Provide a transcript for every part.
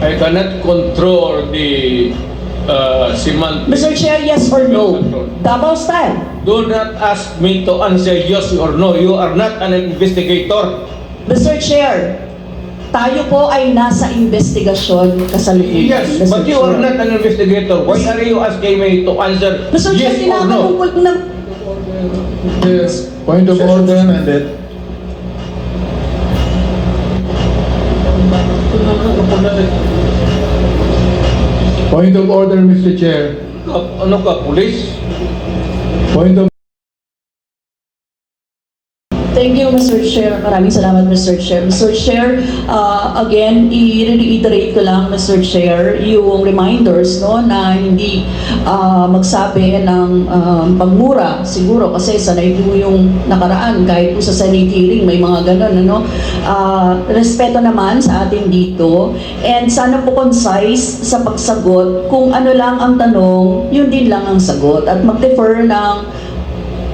I cannot control the uh, semantics. Mr. Chair, yes or no? Davao style. Do not ask me to answer yes or no. You are not an investigator. Mr. Chair, tayo po ay nasa investigasyon kasalukuyan. Yes, Mr. but you are Chair. not an investigator. Why are you asking me to answer Mr. Chair, yes or tinatanong no? ko na... Yes, point of order, Mandet. Point of order, Mr. Chair. Ano ka, police? Point of Thank you, Mr. Chair. Maraming salamat, Mr. Chair. Mr. Chair, uh, again, i-reiterate ko lang, Mr. Chair, yung reminders no, na hindi uh, magsabi ng um, pagmura, siguro, kasi sanay po yung nakaraan, kahit po sa Senate hearing, may mga ganun, ano. Uh, respeto naman sa atin dito, and sana po concise sa pagsagot, kung ano lang ang tanong, yun din lang ang sagot, at mag-defer ng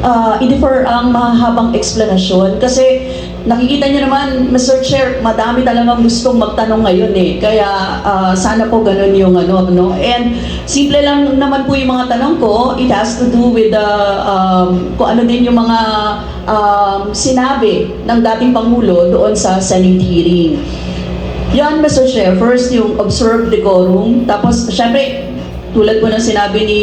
uh, i-defer ang mahabang explanation kasi nakikita niyo naman, Mr. Chair, madami talagang gustong magtanong ngayon eh. Kaya uh, sana po ganun yung ano, no? And simple lang naman po yung mga tanong ko. It has to do with the, um, kung ano din yung mga um, sinabi ng dating Pangulo doon sa Senate hearing. Yan, Mr. Chair. First, yung observe decorum. Tapos, syempre, tulad po ng sinabi ni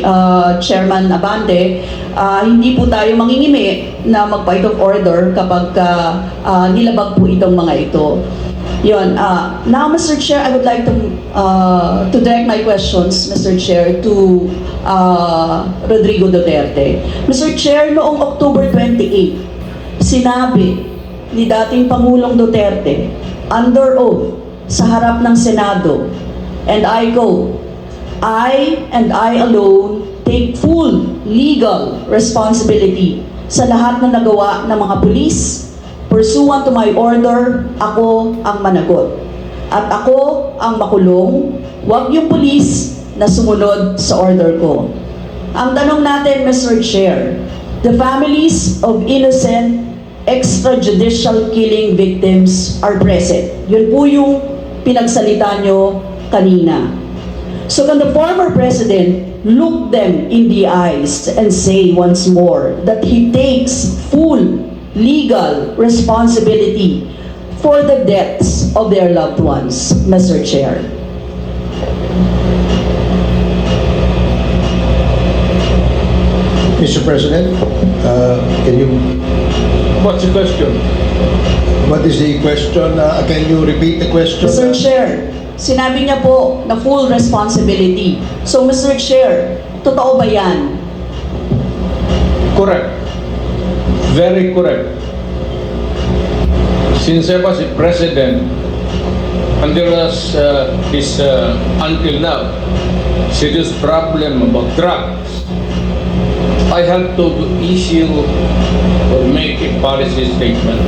uh, Chairman Abante, uh, hindi po tayo mangingimi na mag-point of order kapag uh, uh, nilabag po itong mga ito. Yun. Uh, now, Mr. Chair, I would like to uh, to direct my questions, Mr. Chair, to uh, Rodrigo Duterte. Mr. Chair, noong October 28, sinabi ni dating Pangulong Duterte under oath sa harap ng Senado, and I quote, I and I alone take full legal responsibility sa lahat na nagawa ng mga pulis. Pursuant to my order, ako ang managot. At ako ang makulong, wag yung pulis na sumunod sa order ko. Ang tanong natin, Mr. Chair, the families of innocent extrajudicial killing victims are present. Yun po yung pinagsalita nyo kanina. So can the former president look them in the eyes and say once more that he takes full legal responsibility for the deaths of their loved ones, Mr. Chair? Mr. President, uh, can you, What's the question? what is the question? Uh, Can you repeat the question? Mr. Chair, sinabi niya po na full responsibility. So Mr. Chair, totoo ba yan? Correct. Very correct. Since I was president, there was uh, this, uh, until now, serious problem about drugs, I have to issue or make a policy statement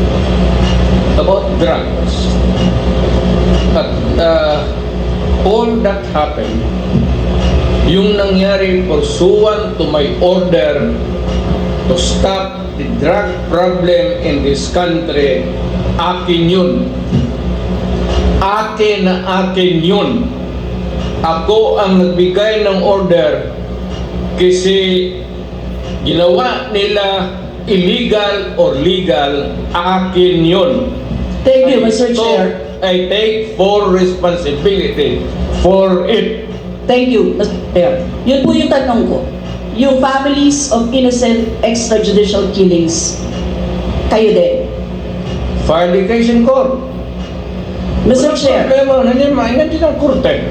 about drugs. Uh, all that happened, yung nangyari pursuant to my order to stop the drug problem in this country, akin yun. Akin na akin yun. Ako ang nagbigay ng order kasi ginawa nila illegal or legal, akin yun. Thank you, Mr. So, Chair. I take full responsibility for it. Thank you, Mr. Chair. Yun po yung tanong ko. Yung families of innocent extrajudicial killings, kayo din. Case in court. Mr. Chair. Problema, nandiyan, nandiyan ang korte.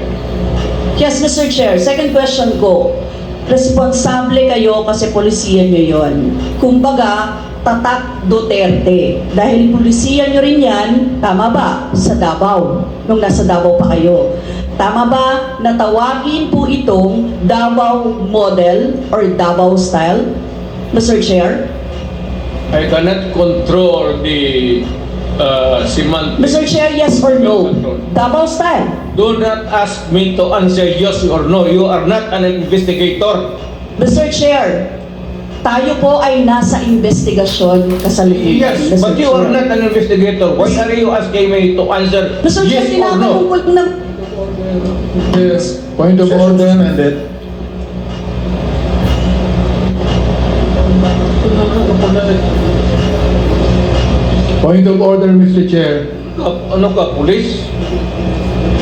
Yes, Mr. Chair. Second question ko. Responsable kayo kasi polisiyan nyo yon. Kumbaga, tatak Duterte. Dahil polisiyan nyo rin yan, tama ba? Sa Davao. Nung nasa Davao pa kayo. Tama ba na tawagin po itong Davao model or Davao style? Mr. Chair? I cannot control the uh, semantics. Mr. Chair, yes or no? Davao style. Do not ask me to answer yes or no. You are not an investigator. Mr. Chair, tayo po ay nasa investigasyon kasalukuyan. Yes, but you are not an investigator. Why are you asking me to answer. Chair, yes or no? ko na... Yes, point of Session order. suspended. Point of order, Mr. Chair. Ano ka, pulis?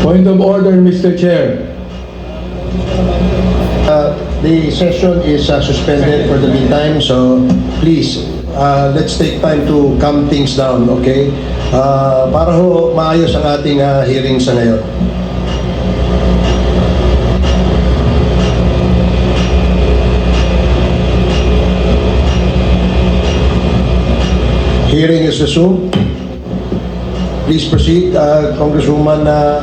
Point of order, Mr. Chair. The session is uh, suspended for the meantime, so please, uh, let's take time to calm things down, okay? Uh, Para ho maayos ang ating uh, hearing sa ngayon. Hearing is resumed. Please proceed, uh, Congresswoman uh,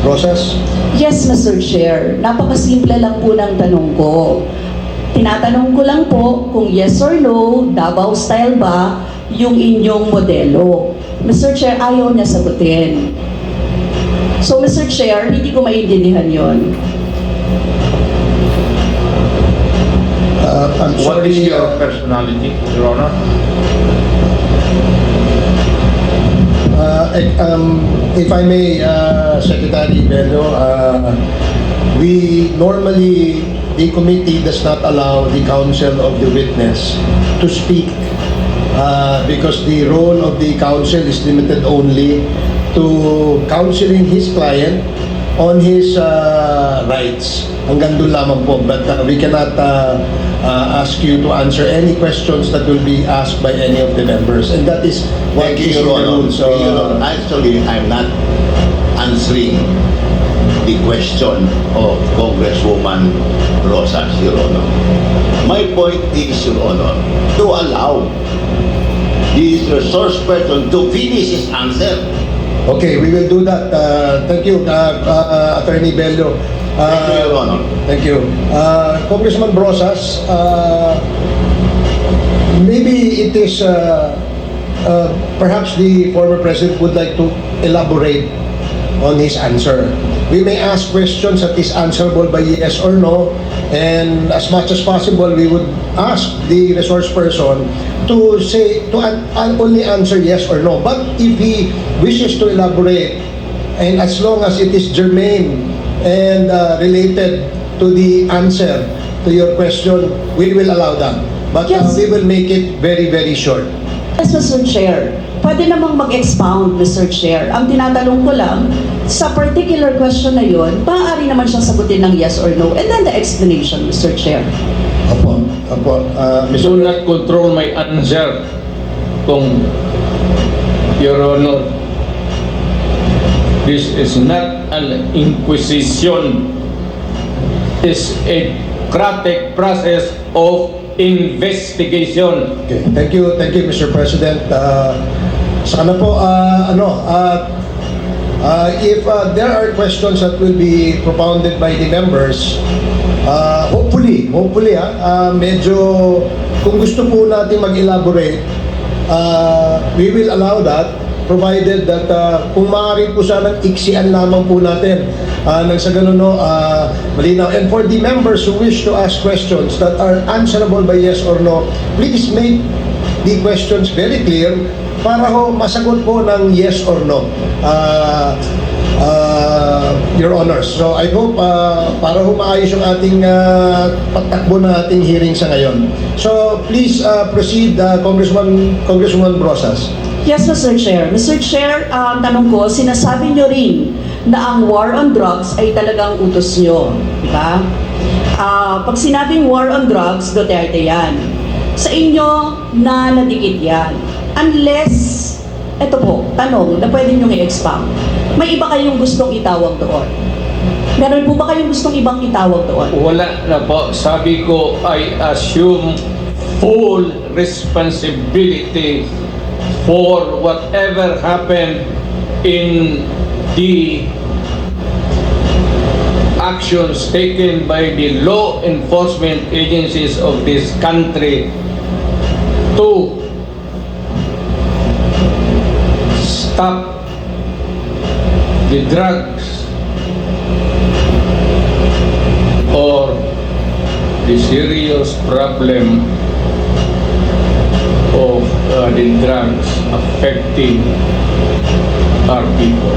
Rosas. Yes, Mr. Chair. Napakasimple lang po ng tanong ko. Tinatanong ko lang po kung yes or no, Davao style ba yung inyong modelo. Mr. Chair, ayaw niya sagutin. So, Mr. Chair, hindi ko maintindihan yon. Uh, I'm What is your personality, Your Honor? Um, if I may, uh, Secretary Bello, uh, we normally, the committee does not allow the counsel of the witness to speak uh, because the role of the counsel is limited only to counseling his client on his uh, rights. Hanggang doon lamang po. But uh, we cannot uh, uh, ask you to answer any questions that will be asked by any of the members. And that is what Thank is you, the rules. So, Honor, Actually, I'm not answering the question of Congresswoman Rosas, Your Honor. My point is, Your Honor, to allow the resource person to finish his answer. Okay, we will do that. Uh, thank you, uh, uh, Attorney Bello. Thank you, Your. Thank you. Uh, Congressman Brosas, uh, maybe it is, uh, uh, perhaps the former president would like to elaborate on his answer. We may ask questions that is answerable by yes or no, and as much as possible, we would ask the resource person to say, to an- only answer yes or no. But if he wishes to elaborate, and as long as it is germane and uh, related to the answer to your question, we will allow that. But uh, Yes. we will make it very, very short. Yes, Mr. Chair. Pwede namang mag-expound, Mr. Chair. Ang tinatanong ko lang, sa particular question na yon, maaari naman siyang sagutin ng yes or no. And then the explanation, Mr. Chair. Apo, apo, uh, Mr. Do not control my answer kung Your Honor this is not an inquisition it's a democratic process of investigation Okay, thank you, thank you, Mr. President. Uh, sana po, uh, ano, uh, uh, if uh, there are questions that will be propounded by the members, uh, hopefully, hopefully, ha, uh, medyo, kung gusto po natin mag-elaborate, uh, we will allow that, provided that uh, kung maaari po sanang iksian lamang po natin uh, nang sa ganun no, uh, malinaw. And for the members who wish to ask questions that are answerable by yes or no, please make the questions very clear para ho masagot po ng yes or no. Uh, uh, Your Honors. So I hope uh, para ho maayos yung ating uh, pagtakbo ng ating hearing sa ngayon. So please uh, proceed, uh, Congressman, Congresswoman Brosas. Yes, Mr. Chair. Mr. Chair, ang tanong ko, sinasabi niyo rin na ang war on drugs ay talagang utos niyo. Di ba? Ah, pag sinabing war on drugs, Duterte yan. Sa inyo, na nadikit yan. Unless, eto po, tanong na pwede niyong i-expound. May iba kayong gustong itawag doon. Meron po ba kayong gustong ibang itawag doon? wala na po sabi ko I assume full responsibility for whatever happened in the actions taken by the law enforcement agencies of this country to stop the drugs or the serious problem of uh, the drugs affecting our people.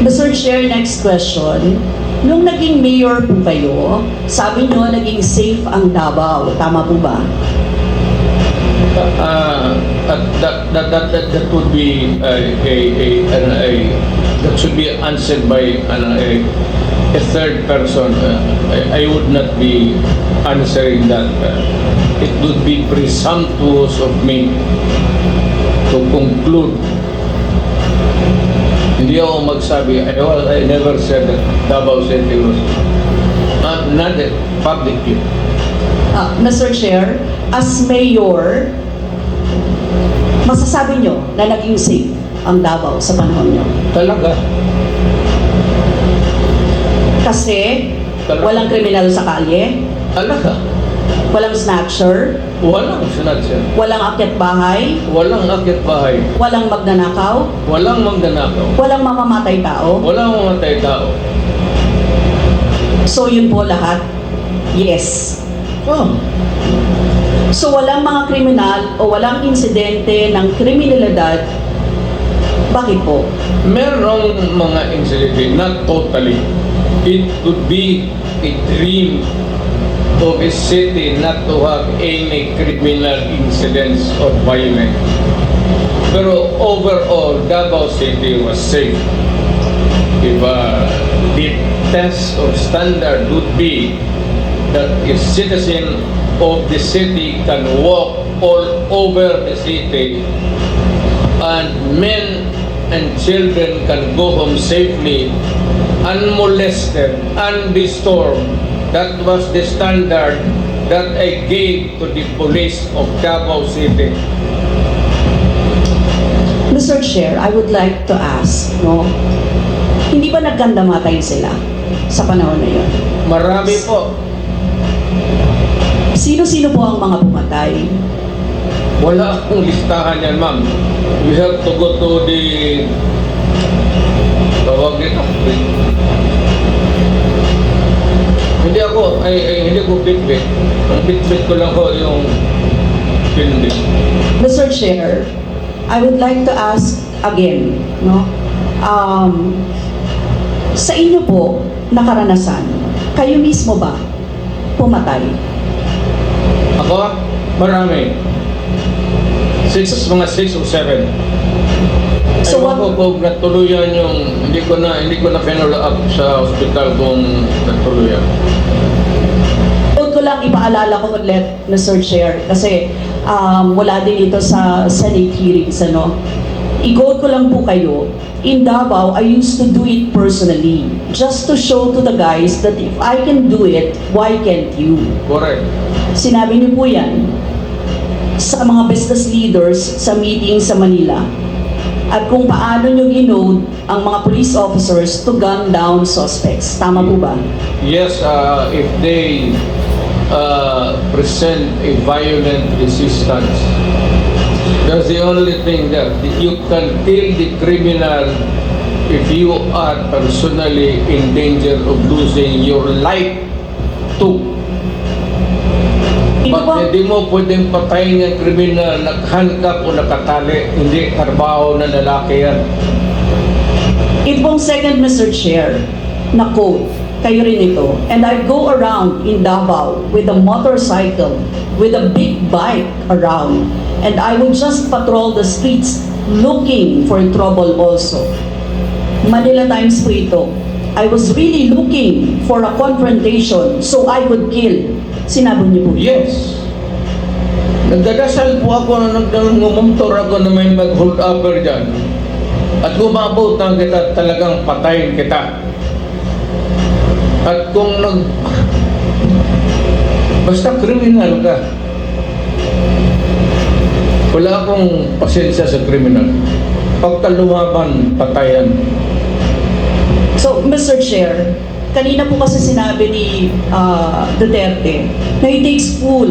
Mr. Chair, next question. Nung naging mayor po kayo, sabi nyo naging safe ang Davao. Tama po ba? Uh, that, that, that, that, that, would be a, a, a, a, that should be answered by a, a third person. Uh, I, I would not be answering that. Uh, it would be presumptuous of me to conclude. Hindi ako magsabi, I, well, I never said that Davao City was, uh, not publicly. Ah, Mr. Chair, as mayor, masasabi nyo na naging safe ang Davao sa panahon nyo? Talaga. Kasi walang kriminal sa kalye, Talaga. walang snatcher, Walang sinadya. walang akyat bahay, Walang akyat bahay. walang magnanakaw, Walang magnanakaw. walang mamamatay tao. Walang mamatay tao. So yun po lahat, yes. Oh. So walang mga kriminal o walang insidente ng kriminalidad, bakit po? Merong mga incident, not totally. It could be a dream of a city not to have any criminal incidents or violence. Pero overall, Davao City was safe. If uh, the test or standard would be that a citizen of the city can walk all over the city and men and children can go home safely, unmolested, undisturbed. That was the standard that I gave to the police of Davao City. Mr. Chair, I would like to ask, no? Hindi ba nagkandamatay sila sa panahon na yun? Marami po. Sino-sino po ang mga pumatay? Wala akong listahan yan, ma'am. We have to go to the... Tawag ito. Hindi ako, ay, ay hindi ko bitbit. Ang bitbit ko lang ko yung hindi. Mr. Chair, I would like to ask again, no? Um, sa inyo po, nakaranasan, kayo mismo ba pumatay? Ako, marami. Six, mga six or seven. So Ewan ko kung natuluyan yung, hindi ko na, hindi ko na follow up sa hospital kung natuluyan. Huwag ko lang ipaalala ko ulit, Mr. Chair, kasi um, wala din ito sa Senate hearings, ano. I-quote ko lang po kayo, in Davao, I used to do it personally, just to show to the guys that if I can do it, why can't you? Correct. Sinabi niyo po yan sa mga business leaders sa meeting sa Manila. At kung paano niyo ginode ang mga police officers to gun down suspects. Tama po ba? Yes, uh, if they uh, present a violent resistance, that's the only thing that you can kill the criminal if you are personally in danger of losing your life too. Ba, hindi mo pwedeng patayin ng kriminal, naghandcuff o nakatali. Hindi trabaho na lalaki yan. ito pong second Mr. Chair na quote, kayo rin ito. And I go around in Davao with a motorcycle, with a big bike around. And I would just patrol the streets looking for trouble also. Manila Times po ito. I was really looking for a confrontation so I would kill. Sinabi niyo po. Yes. Nagdadasal po ako na nagmumotor ako na may mag-hold upper dyan. At gumabot na kita talagang patayin kita. At kung nag... Basta kriminal ka. Wala akong pasensya sa kriminal. Pagka lumaban, patayan. So, Mr. Chair, kanina po kasi sinabi ni ah, Duterte na he takes full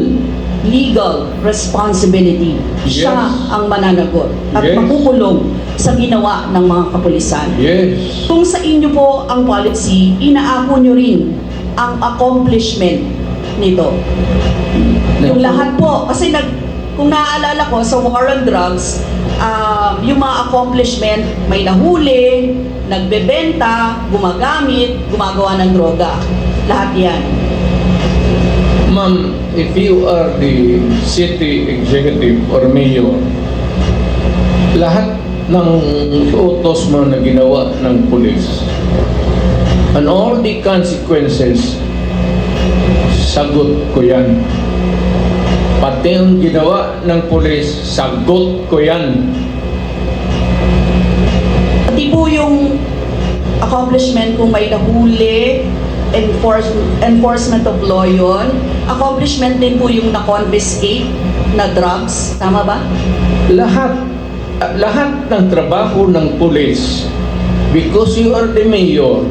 legal responsibility. Siya Yes. ang mananagot at Yes. makukulong sa ginawa ng mga kapulisan. Yes. Kung sa inyo po ang policy, inaako nyo rin ang accomplishment nito. Yung lahat po, kasi nag, kung naaalala ko sa war on drugs, um, yung mga accomplishment, may nahuli, nagbebenta, gumagamit, gumagawa ng droga. Lahat yan. Ma'am, if you are the city executive or mayor, lahat ng utos mo na ginawa ng pulis and all the consequences, sagot ko yan. Pati yung ginawa ng pulis, sagot ko yan. Pati po yung accomplishment kung may nahuli, enforce, enforcement of law yun. Accomplishment din po yung na-confiscate na drugs. Tama ba? lahat lahat ng trabaho ng pulis because you are the mayor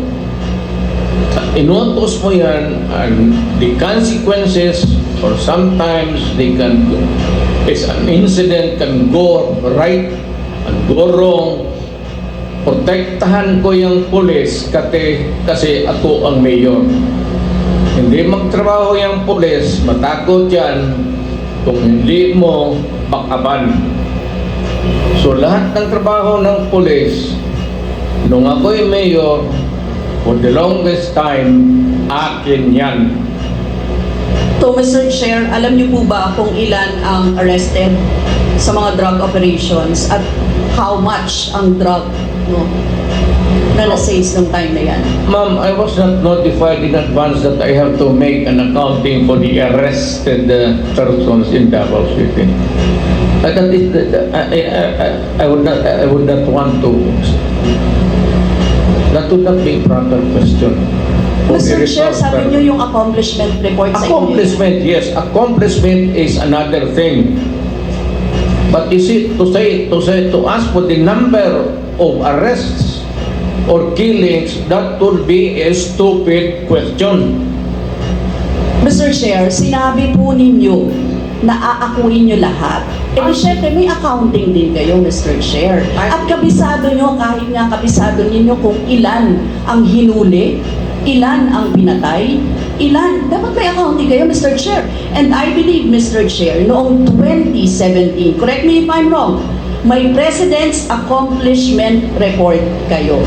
inutos mo yan and the consequences or sometimes they can is an incident can go right and go wrong protektahan ko yung pulis kasi, kasi ako ang mayor. Hindi magtrabaho yung pulis matakot yan. Kung hindi mo bakaban So lahat ng trabaho ng pulis, nung ako'y mayor, for the longest time, akin yan. So, Mr. Chair, alam niyo po ba kung ilan ang arrested sa mga drug operations at how much ang drug no, na na-seize nung time na yan? Ma'am, I was not notified in advance that I have to make an accounting for the arrested uh, persons in Davao City. That is, I, I, I, I would not, I would not want to. That would not be a proper question. Mr. Chair, sabi niyo yung accomplishment report sa inyo. Accomplishment, yes. Accomplishment is another thing. But is it to say, to say, to ask for the number of arrests or killings, that would be a stupid question. Mr. Chair, sinabi po ninyo na aakuin nyo lahat. E di syempre, may accounting din kayo, Mr. Chair. At kabisado nyo, kahit nga kabisado ninyo kung ilan ang hinuli, ilan ang pinatay, ilan, dapat may accounting kayo, Mr. Chair. And I believe, Mr. Chair, noong 2017, correct me if I'm wrong, may President's Accomplishment Report kayo.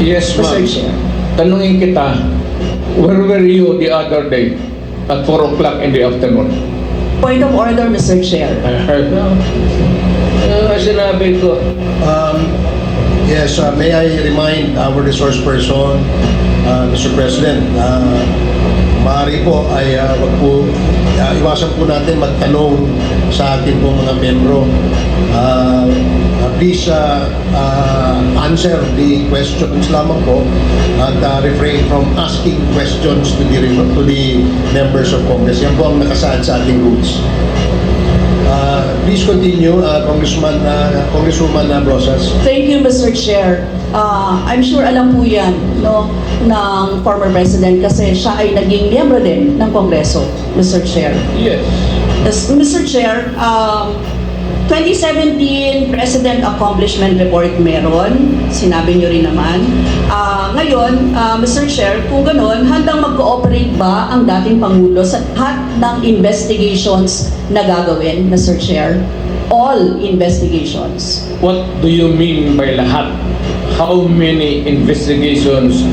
Yes, Mr. ma'am. Chair. Tanungin kita, where were you the other day at 4 o'clock in the afternoon? Point of order, Mr. Chair. I heard now. Uh, sinabi ko, Um, yes, uh, may I remind our resource person, uh, Mr. President, uh, maaari po ay uh, wag po, uh, iwasan po natin magtanong sa atin po mga membro. Uh, uh, please uh, uh, answer the questions lamang po at uh, refrain from asking questions to the, to the members of Congress. Yan po ang nakasaad sa ating rules. Uh, please continue, uh, Congressman, uh, Congresswoman uh, Brosas. Thank you, Mr. Chair. Uh, I'm sure alam po yan no, ng former President kasi siya ay naging miyembro din ng Kongreso, Mr. Chair. yes. Yes, Mr. Chair, um, 2017 President Accomplishment Report meron, sinabi niyo rin naman. Ah, ngayon, ah, Mr. Chair, kung ganun, handang mag-cooperate ba ang dating Pangulo sa lahat ng investigations na gagawin, Mr. Chair? All investigations. What do you mean by lahat? How many investigations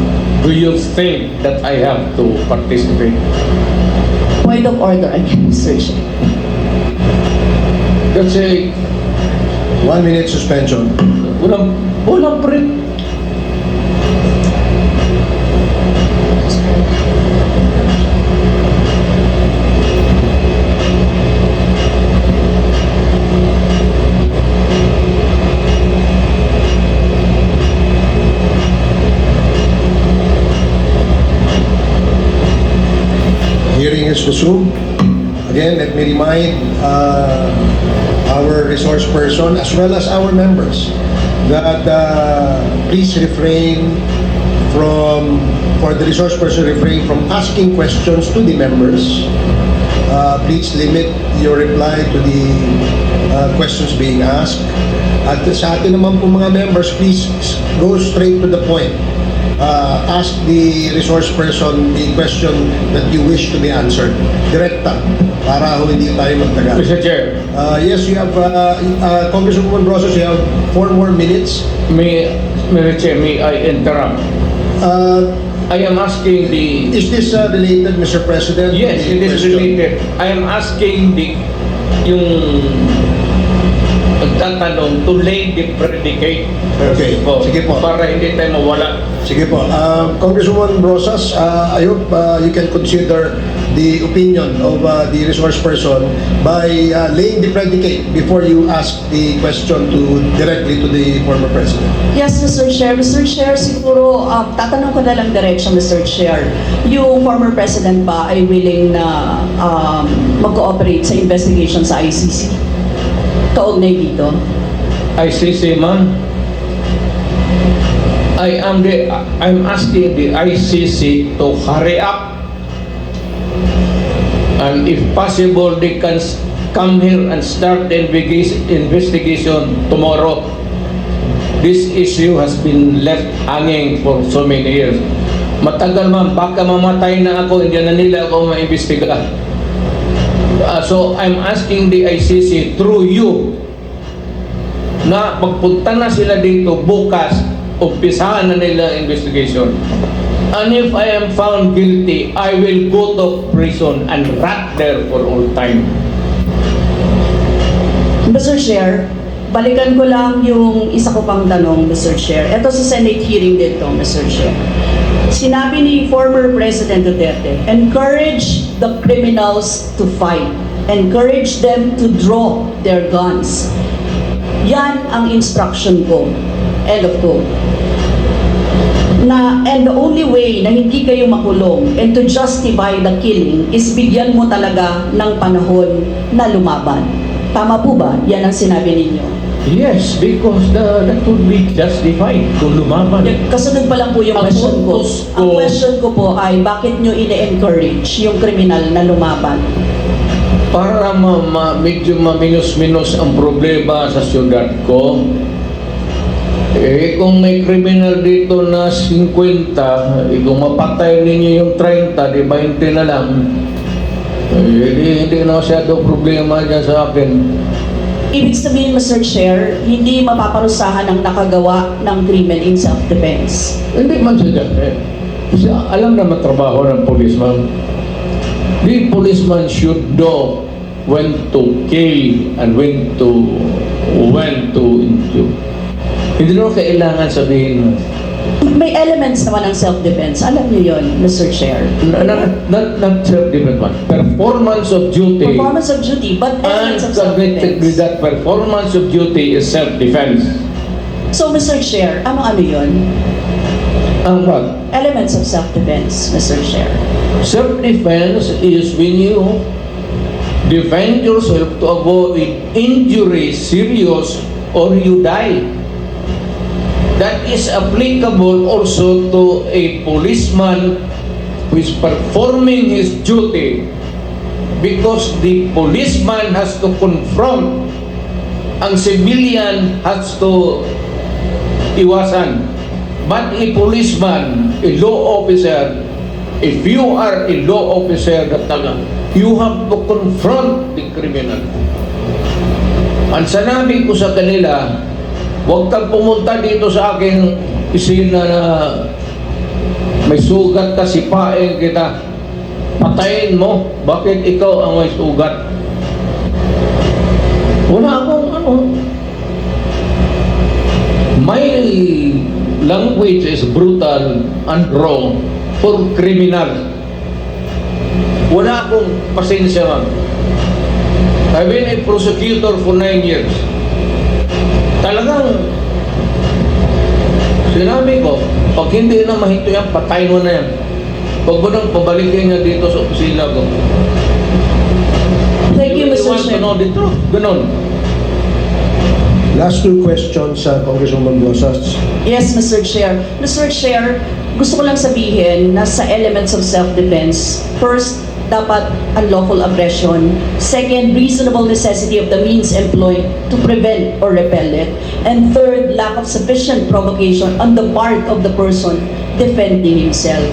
do you think that I have to participate? Point of order again, Mr. Chair. Kasi One minute suspension. walang, walang pre... Hearing is resumed. Again, let me remind uh, our resource person as well as our members that uh, please refrain from, for the resource person, refrain from asking questions to the members. Uh, please limit your reply to the uh, questions being asked. At sa atin naman po mga members, please go straight to the point. Uh, ask the resource person the question that you wish to be answered. Direkta, para ho hindi tayo magtagal. Mr. Chair, Uh, yes, you have, uh, uh, Congresswoman Rosas, you have four more minutes. may, Mr. Chair, may I interrupt? Uh, I am asking the is this uh, related, Mr. President? Yes, it is question? related. I am asking the, yung nagtatanong to lay the predicate. Okay, po, sige po. Para hindi tayo mawala. Sige po. Uh, Congresswoman Rosas, uh, I hope uh, you can consider the opinion of uh, the resource person by uh, laying the predicate before you ask the question to directly to the former president. Yes, Mr. Chair. Mr. Chair, siguro, um, tatanong ko na lang direction, Mr. Chair. Yung former president ba ay willing na um, mag-cooperate sa investigation sa ICC? Kaugnay dito? ICC, ma'am. I am the, I'm asking the ICC to hurry up. And if possible, they can come here and start the investigation- tomorrow. This issue has been left hanging for so many years. Matagal ma'am, baka mamatay na ako, hindi na nila ako maimbestiga. Uh, so I'm asking the ICC through you na magpunta na sila dito bukas, umpisahan na nila investigation. And if I am found guilty, I will go to prison and rot there for all time. Mr. Chair, balikan ko lang yung isa ko pang tanong, Mr. Chair. Ito sa Senate hearing dito, Mr. Chair. Sinabi ni former President Duterte, encourage the criminals to fight. Encourage them to draw their guns. Yan ang instruction ko. End of quote. Na, and the only way na hindi kayo makulong and to justify the killing is bigyan mo talaga ng panahon na lumaban. Tama po ba? Yan ang sinabi ninyo. Yes, because the, that would be justified kung lumaban. Kasunod pa lang po yung Ang question ko. purpose Ang ko- question ko po ay bakit nyo ine-encourage yung kriminal na lumaban? Para ma, ma, medyo maminus-minus ang problema sa syudad ko, eh kung may kriminal dito na 50, eh, kung mapatay ninyo yung 30, di 20 na lang, eh, hindi, hindi na masyado problema dyan sa akin. Ibig sabihin, Mr. Chair, hindi mapaparusahan ang nakagawa ng krimen in self-defense. Hindi man siya dyan. Eh. Kasi alam naman trabaho ng policeman. The policeman should know when to kill and when to when to injure. Hindi naman kailangan sabihin May elements naman ng self-defense. Alam niyo yon, Mr. Chair. not, not, not, self-defense one. Performance of duty Performance of duty, but elements of connected with self-defense. that performance of duty is self-defense. So, Mr. Chair, ano-ano yon? Ang what? Elements of self-defense, Mr. Chair. Self-defense is when you defend yourself to avoid injury, serious, or you die. That is applicable also to a policeman who is performing his duty because the policeman has to confront ang civilian has to iwasan. But a policeman, a law officer, if you are a law officer you have to confront the criminal. Ang sanabi ko sa kanila, huwag kang pumunta dito sa aking isina na may sugat ka, sipain kita. Patayin mo. Bakit ikaw ang may sugat? Wala akong ano. My language is brutal and raw for criminal. Wala akong pasensya ma'am. I've been a prosecutor for nine years. Talagang sinabi ko, pag hindi na mahinto yan, patay mo na yan. Pag mo nang pabalikin niya dito sa opisina ko. Thank you, Mr. want to Chair. know the truth. Ganon. Last two questions, uh, Congresswoman Rosas. Yes, Mr. Chair. Mr. Chair, gusto ko lang sabihin na sa elements of self-defense, first, dapat unlawful aggression. Second, reasonable necessity of the means employed to prevent or repel it. And third, lack of sufficient provocation on the part of the person defending himself.